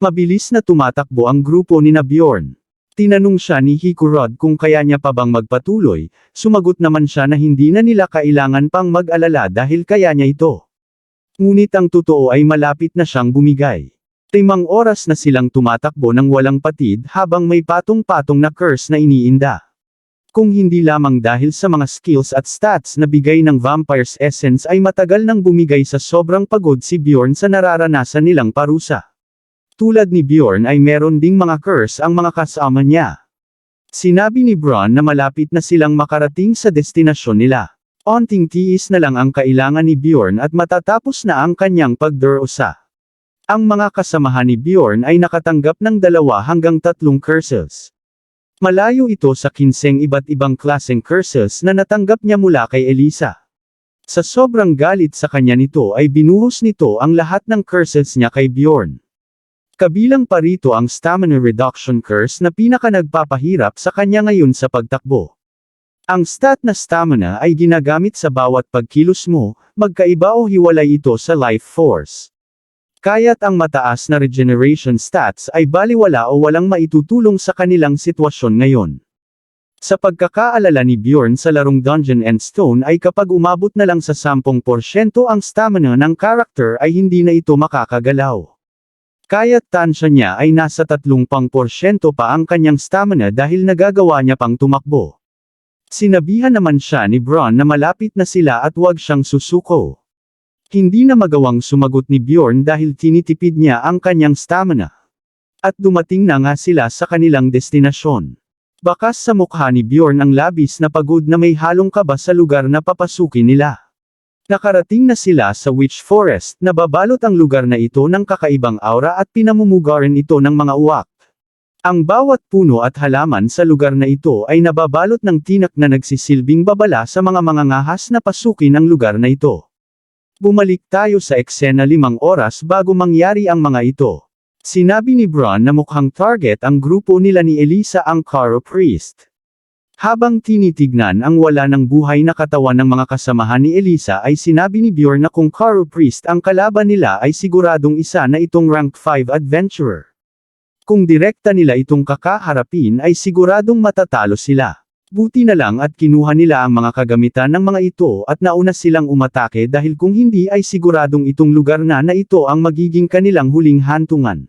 Mabilis na tumatakbo ang grupo ni na Bjorn. Tinanong siya ni Hikurod kung kaya niya pa bang magpatuloy, sumagot naman siya na hindi na nila kailangan pang mag-alala dahil kaya niya ito. Ngunit ang totoo ay malapit na siyang bumigay. Limang oras na silang tumatakbo ng walang patid habang may patong-patong na curse na iniinda. Kung hindi lamang dahil sa mga skills at stats na bigay ng Vampire's Essence ay matagal nang bumigay sa sobrang pagod si Bjorn sa nararanasan nilang parusa. Tulad ni Bjorn ay meron ding mga curse ang mga kasama niya. Sinabi ni Bron na malapit na silang makarating sa destinasyon nila. Onting tiis na lang ang kailangan ni Bjorn at matatapos na ang kanyang pagdurusa. Ang mga kasamahan ni Bjorn ay nakatanggap ng dalawa hanggang tatlong curses. Malayo ito sa kinseng iba't ibang klaseng curses na natanggap niya mula kay Elisa. Sa sobrang galit sa kanya nito ay binuhos nito ang lahat ng curses niya kay Bjorn. Kabilang pa rito ang stamina reduction curse na pinaka nagpapahirap sa kanya ngayon sa pagtakbo. Ang stat na stamina ay ginagamit sa bawat pagkilos mo, magkaiba o hiwalay ito sa life force. Kaya't ang mataas na regeneration stats ay baliwala o walang maitutulong sa kanilang sitwasyon ngayon. Sa pagkakaalala ni Bjorn sa larong Dungeon and Stone ay kapag umabot na lang sa 10% ang stamina ng character ay hindi na ito makakagalaw. Kaya't tansya niya ay nasa 30% pa ang kanyang stamina dahil nagagawa niya pang tumakbo. Sinabihan naman siya ni Bron na malapit na sila at huwag siyang susuko. Hindi na magawang sumagot ni Bjorn dahil tinitipid niya ang kanyang stamina. At dumating na nga sila sa kanilang destinasyon. Bakas sa mukha ni Bjorn ang labis na pagod na may halong kaba sa lugar na papasukin nila. Nakarating na sila sa Witch Forest, nababalot ang lugar na ito ng kakaibang aura at pinamumugaran ito ng mga uwak. Ang bawat puno at halaman sa lugar na ito ay nababalot ng tinak na nagsisilbing babala sa mga mangangahas na pasukin ang lugar na ito. Bumalik tayo sa eksena limang oras bago mangyari ang mga ito. Sinabi ni Bron na mukhang target ang grupo nila ni Elisa ang Caro Priest. Habang tinitignan ang wala ng buhay na katawan ng mga kasamahan ni Elisa ay sinabi ni Bjorn na kung Caro Priest ang kalaban nila ay siguradong isa na itong rank 5 adventurer. Kung direkta nila itong kakaharapin ay siguradong matatalo sila. Buti na lang at kinuha nila ang mga kagamitan ng mga ito at nauna silang umatake dahil kung hindi ay siguradong itong lugar na na ito ang magiging kanilang huling hantungan.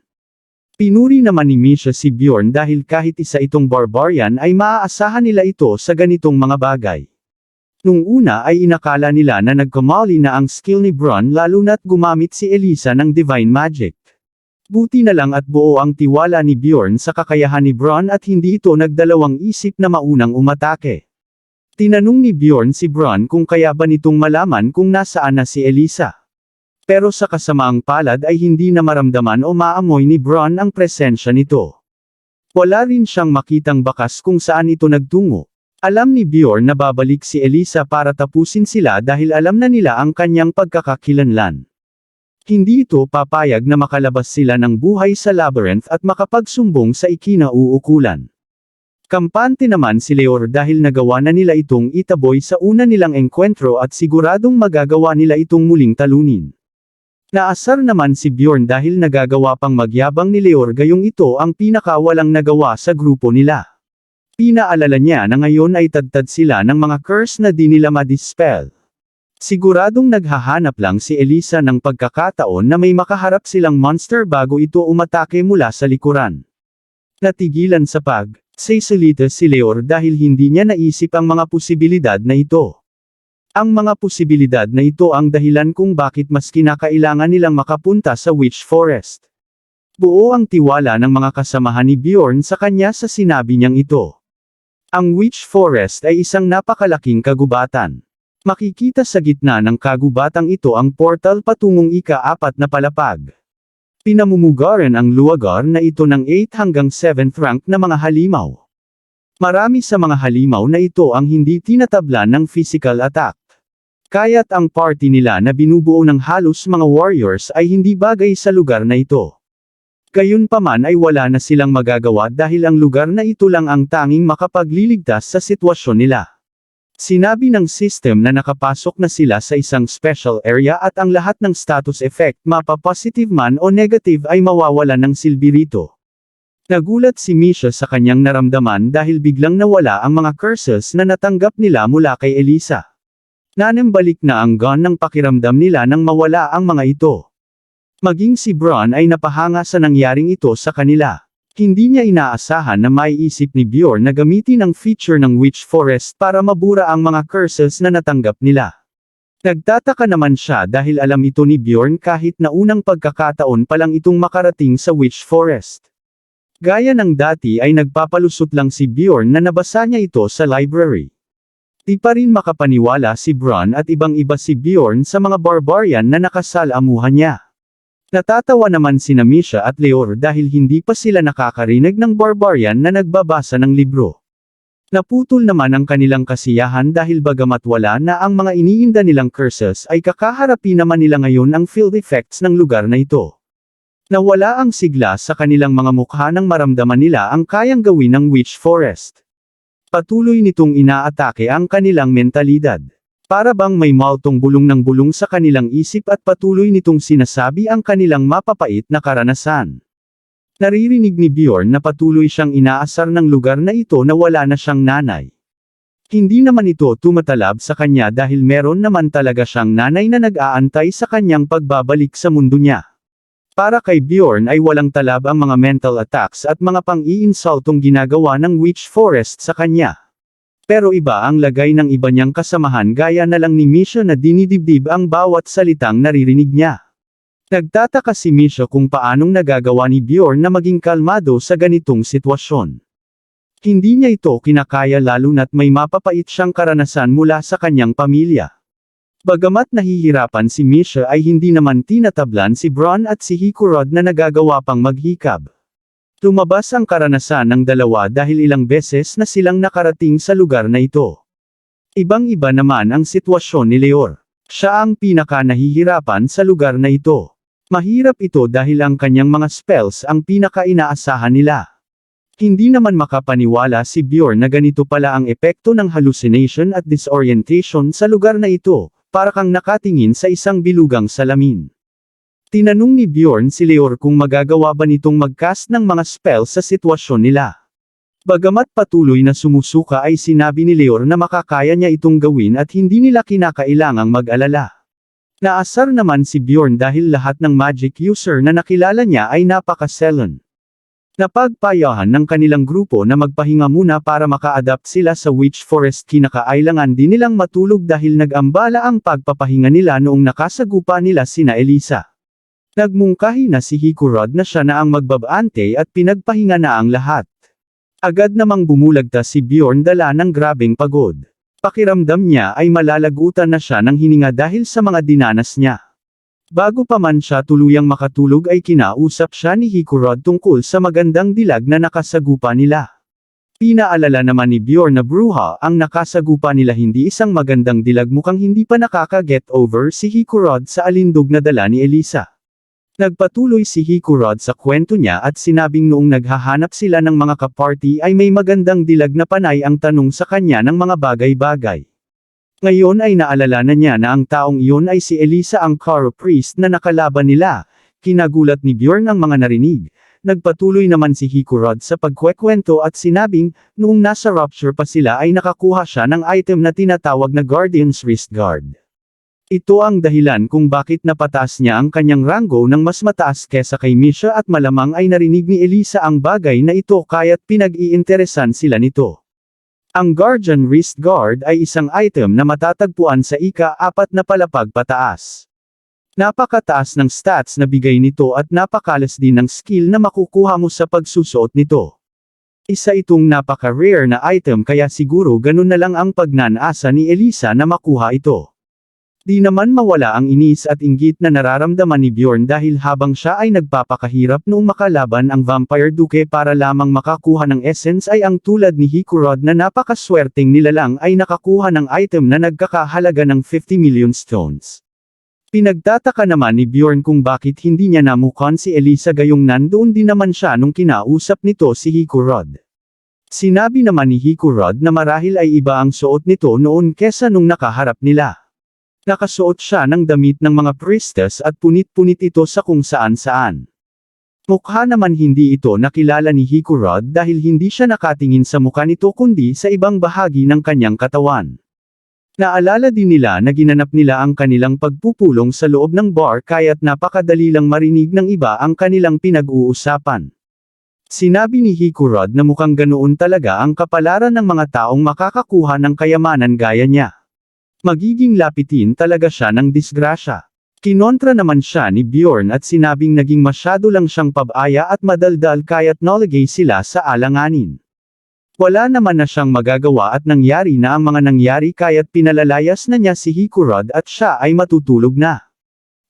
Pinuri naman ni Misha si Bjorn dahil kahit isa itong barbarian ay maaasahan nila ito sa ganitong mga bagay. Nung una ay inakala nila na nagkamali na ang skill ni Bron lalo na't gumamit si Elisa ng Divine Magic. Buti na lang at buo ang tiwala ni Bjorn sa kakayahan ni Bron at hindi ito nagdalawang isip na maunang umatake. Tinanong ni Bjorn si Bron kung kaya ba nitong malaman kung nasaan na si Elisa. Pero sa kasamaang palad ay hindi na maramdaman o maamoy ni Bron ang presensya nito. Wala rin siyang makitang bakas kung saan ito nagtungo. Alam ni Bjorn na babalik si Elisa para tapusin sila dahil alam na nila ang kanyang pagkakakilanlan. Hindi ito papayag na makalabas sila ng buhay sa labyrinth at makapagsumbong sa ikinauukulan. Kampante naman si Leor dahil nagawa na nila itong itaboy sa una nilang engkwentro at siguradong magagawa nila itong muling talunin. Naasar naman si Bjorn dahil nagagawa pang magyabang ni Leor gayong ito ang pinakawalang nagawa sa grupo nila. Pinaalala niya na ngayon ay tadtad sila ng mga curse na di nila madispel. Siguradong naghahanap lang si Elisa ng pagkakataon na may makaharap silang monster bago ito umatake mula sa likuran. Natigilan sa pag, say si Leor dahil hindi niya naisip ang mga posibilidad na ito. Ang mga posibilidad na ito ang dahilan kung bakit mas kinakailangan nilang makapunta sa Witch Forest. Buo ang tiwala ng mga kasamahan ni Bjorn sa kanya sa sinabi niyang ito. Ang Witch Forest ay isang napakalaking kagubatan. Makikita sa gitna ng kagubatang ito ang portal patungong ika-apat na palapag. Pinamumugaran ang luwagar na ito ng 8 hanggang 7th rank na mga halimaw. Marami sa mga halimaw na ito ang hindi tinatablan ng physical attack. Kaya't ang party nila na binubuo ng halos mga warriors ay hindi bagay sa lugar na ito. Gayunpaman ay wala na silang magagawa dahil ang lugar na ito lang ang tanging makapagliligtas sa sitwasyon nila. Sinabi ng system na nakapasok na sila sa isang special area at ang lahat ng status effect mapa-positive man o negative ay mawawala ng silbi rito. Nagulat si Misha sa kanyang naramdaman dahil biglang nawala ang mga curses na natanggap nila mula kay Elisa. Nanembalik na ang gun ng pakiramdam nila nang mawala ang mga ito. Maging si Bron ay napahanga sa nangyaring ito sa kanila. Hindi niya inaasahan na maiisip ni Bjorn na gamitin ang feature ng Witch Forest para mabura ang mga curses na natanggap nila. Nagtataka naman siya dahil alam ito ni Bjorn kahit na unang pagkakataon pa lang itong makarating sa Witch Forest. Gaya ng dati ay nagpapalusot lang si Bjorn na nabasa niya ito sa library. Di pa rin makapaniwala si Bron at ibang iba si Bjorn sa mga barbarian na nakasalamuhan niya. Natatawa naman si Misha at Leor dahil hindi pa sila nakakarinig ng barbarian na nagbabasa ng libro. Naputol naman ang kanilang kasiyahan dahil bagamat wala na ang mga iniinda nilang curses ay kakaharapin naman nila ngayon ang field effects ng lugar na ito. Nawala ang sigla sa kanilang mga mukha nang maramdaman nila ang kayang gawin ng Witch Forest. Patuloy nitong inaatake ang kanilang mentalidad. Para bang may maltong bulong ng bulong sa kanilang isip at patuloy nitong sinasabi ang kanilang mapapait na karanasan. Naririnig ni Bjorn na patuloy siyang inaasar ng lugar na ito na wala na siyang nanay. Hindi naman ito tumatalab sa kanya dahil meron naman talaga siyang nanay na nag-aantay sa kanyang pagbabalik sa mundo niya. Para kay Bjorn ay walang talab ang mga mental attacks at mga pang-iinsultong ginagawa ng Witch Forest sa kanya. Pero iba ang lagay ng iba niyang kasamahan gaya na lang ni Misha na dinidibdib ang bawat salitang naririnig niya. Nagtataka si Misha kung paanong nagagawa ni Bjorn na maging kalmado sa ganitong sitwasyon. Hindi niya ito kinakaya lalo na't may mapapait siyang karanasan mula sa kanyang pamilya. Bagamat nahihirapan si Misha ay hindi naman tinatablan si Bron at si Hikurod na nagagawa pang maghikab. Tumabas ang karanasan ng dalawa dahil ilang beses na silang nakarating sa lugar na ito. Ibang-iba naman ang sitwasyon ni Leor. Siya ang pinaka nahihirapan sa lugar na ito. Mahirap ito dahil ang kanyang mga spells ang pinaka inaasahan nila. Hindi naman makapaniwala si Bjorn na ganito pala ang epekto ng hallucination at disorientation sa lugar na ito, para kang nakatingin sa isang bilugang salamin. Tinanong ni Bjorn si Leor kung magagawa ba nitong mag-cast ng mga spell sa sitwasyon nila. Bagamat patuloy na sumusuka ay sinabi ni Leor na makakaya niya itong gawin at hindi nila kinakailangang mag-alala. Naasar naman si Bjorn dahil lahat ng magic user na nakilala niya ay napaka-selon. Napagpayahan ng kanilang grupo na magpahinga muna para maka-adapt sila sa Witch Forest kinakailangan din nilang matulog dahil nag-ambala ang pagpapahinga nila noong nakasagupa nila sina Elisa. Nagmungkahi na si Hikurod na siya na ang magbabante at pinagpahinga na ang lahat. Agad namang bumulagta si Bjorn dala ng grabing pagod. Pakiramdam niya ay malalagutan na siya ng hininga dahil sa mga dinanas niya. Bago pa man siya tuluyang makatulog ay kinausap siya ni Hikurod tungkol sa magandang dilag na nakasagupa nila. Pinaalala naman ni Bjorn na bruha ang nakasagupa nila hindi isang magandang dilag mukhang hindi pa nakaka-get over si Hikurod sa alindog na dala ni Elisa. Nagpatuloy si Hikurod sa kwento niya at sinabing noong naghahanap sila ng mga kaparty ay may magandang dilag na panay ang tanong sa kanya ng mga bagay-bagay. Ngayon ay naalala na niya na ang taong iyon ay si Elisa ang Karo priest na nakalaban nila, kinagulat ni Bjorn ang mga narinig. Nagpatuloy naman si Hikurod sa pagkwekwento at sinabing, noong nasa rupture pa sila ay nakakuha siya ng item na tinatawag na Guardian's Wrist Guard. Ito ang dahilan kung bakit napataas niya ang kanyang ranggo ng mas mataas kesa kay Misha at malamang ay narinig ni Elisa ang bagay na ito kaya't pinag-iinteresan sila nito. Ang Guardian Wrist Guard ay isang item na matatagpuan sa ika-apat na palapag pataas. Napakataas ng stats na bigay nito at napakalas din ng skill na makukuha mo sa pagsusuot nito. Isa itong napaka-rare na item kaya siguro ganun na lang ang pagnanasa ni Elisa na makuha ito. Di naman mawala ang inis at inggit na nararamdaman ni Bjorn dahil habang siya ay nagpapakahirap noong makalaban ang Vampire Duke para lamang makakuha ng essence ay ang tulad ni Hikurod na napakaswerteng nilalang ay nakakuha ng item na nagkakahalaga ng 50 million stones. Pinagtataka naman ni Bjorn kung bakit hindi niya namukan si Elisa gayong nandoon din naman siya nung kinausap nito si Hikurod. Sinabi naman ni Hikurod na marahil ay iba ang suot nito noon kesa nung nakaharap nila. Nakasuot siya ng damit ng mga priestess at punit-punit ito sa kung saan-saan. Mukha naman hindi ito nakilala ni Hikurod dahil hindi siya nakatingin sa mukha nito kundi sa ibang bahagi ng kanyang katawan. Naalala din nila na ginanap nila ang kanilang pagpupulong sa loob ng bar kaya't napakadali lang marinig ng iba ang kanilang pinag-uusapan. Sinabi ni Hikurod na mukhang ganoon talaga ang kapalaran ng mga taong makakakuha ng kayamanan gaya niya. Magiging lapitin talaga siya ng disgrasya. Kinontra naman siya ni Bjorn at sinabing naging masyado lang siyang pabaya at madaldal kaya't nalagay sila sa alanganin. Wala naman na siyang magagawa at nangyari na ang mga nangyari kaya't pinalalayas na niya si Hikurod at siya ay matutulog na.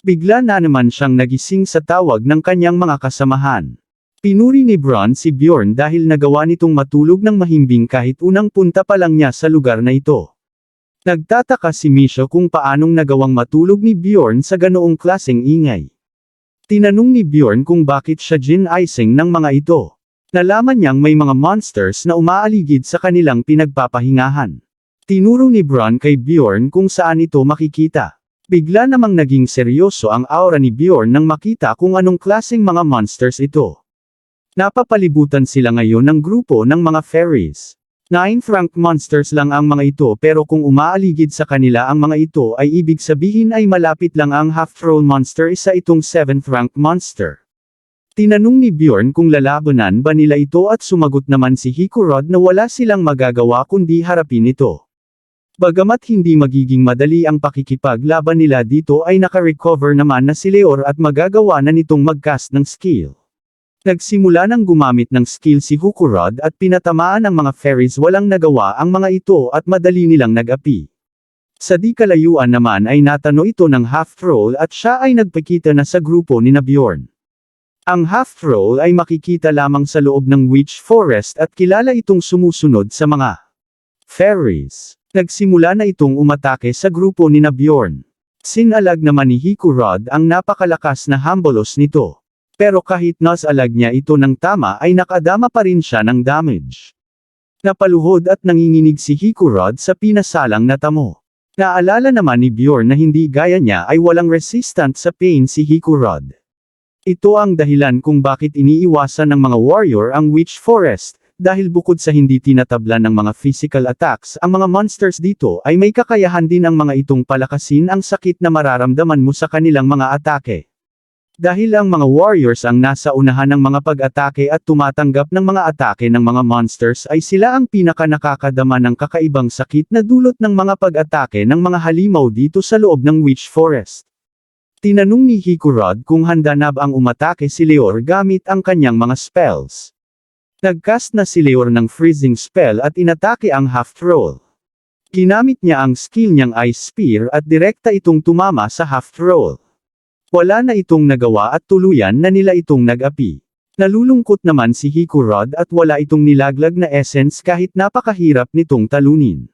Bigla na naman siyang nagising sa tawag ng kanyang mga kasamahan. Pinuri ni Bron si Bjorn dahil nagawa nitong matulog ng mahimbing kahit unang punta pa lang niya sa lugar na ito. Nagtataka si Misha kung paanong nagawang matulog ni Bjorn sa ganoong klaseng ingay. Tinanong ni Bjorn kung bakit siya gin icing ng mga ito. Nalaman niyang may mga monsters na umaaligid sa kanilang pinagpapahingahan. Tinuro ni Bron kay Bjorn kung saan ito makikita. Bigla namang naging seryoso ang aura ni Bjorn nang makita kung anong klaseng mga monsters ito. Napapalibutan sila ngayon ng grupo ng mga fairies. Nine frank monsters lang ang mga ito pero kung umaaligid sa kanila ang mga ito ay ibig sabihin ay malapit lang ang half-troll monster isa itong 7 frank monster. Tinanong ni Bjorn kung lalabanan ba nila ito at sumagot naman si Hikurod na wala silang magagawa kundi harapin ito. Bagamat hindi magiging madali ang pakikipaglaban nila dito ay naka-recover naman na si Leor at magagawa na nitong mag-cast ng skill. Nagsimula ng gumamit ng skill si Hukurod at pinatamaan ang mga fairies walang nagawa ang mga ito at madali nilang nag-api. Sa di kalayuan naman ay natano ito ng half-troll at siya ay nagpakita na sa grupo ni Bjorn. Ang half-troll ay makikita lamang sa loob ng Witch Forest at kilala itong sumusunod sa mga fairies. Nagsimula na itong umatake sa grupo ni Bjorn. Sinalag naman ni Hikurod ang napakalakas na hambolos nito. Pero kahit nasalag niya ito ng tama ay nakadama pa rin siya ng damage. Napaluhod at nanginginig si Hikurod sa pinasalang na. Naalala naman ni Bjorn na hindi gaya niya ay walang resistant sa pain si Hikurod. Ito ang dahilan kung bakit iniiwasan ng mga warrior ang Witch Forest, dahil bukod sa hindi tinatablan ng mga physical attacks ang mga monsters dito ay may kakayahan din ang mga itong palakasin ang sakit na mararamdaman mo sa kanilang mga atake. Dahil ang mga warriors ang nasa unahan ng mga pag-atake at tumatanggap ng mga atake ng mga monsters ay sila ang pinaka nakakadama ng kakaibang sakit na dulot ng mga pag-atake ng mga halimaw dito sa loob ng Witch Forest. Tinanong ni Hikurod kung handa na ba ang umatake si Leor gamit ang kanyang mga spells. Nagcast na si Leor ng freezing spell at inatake ang half-troll. Ginamit niya ang skill niyang Ice Spear at direkta itong tumama sa half-troll. Wala na itong nagawa at tuluyan na nila itong nag-api. Nalulungkot naman si Hikurod at wala itong nilaglag na essence kahit napakahirap nitong talunin.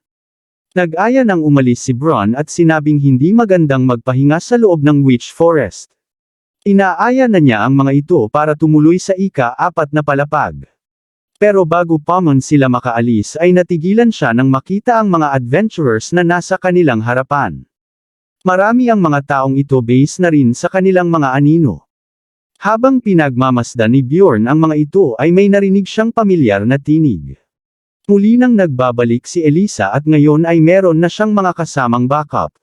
Nag-aya nang umalis si Bron at sinabing hindi magandang magpahinga sa loob ng Witch Forest. Inaaya na niya ang mga ito para tumuloy sa ika-apat na palapag. Pero bago pa man sila makaalis ay natigilan siya nang makita ang mga adventurers na nasa kanilang harapan. Marami ang mga taong ito base na rin sa kanilang mga anino. Habang pinagmamasdan ni Bjorn ang mga ito ay may narinig siyang pamilyar na tinig. Muli nang nagbabalik si Elisa at ngayon ay meron na siyang mga kasamang backup.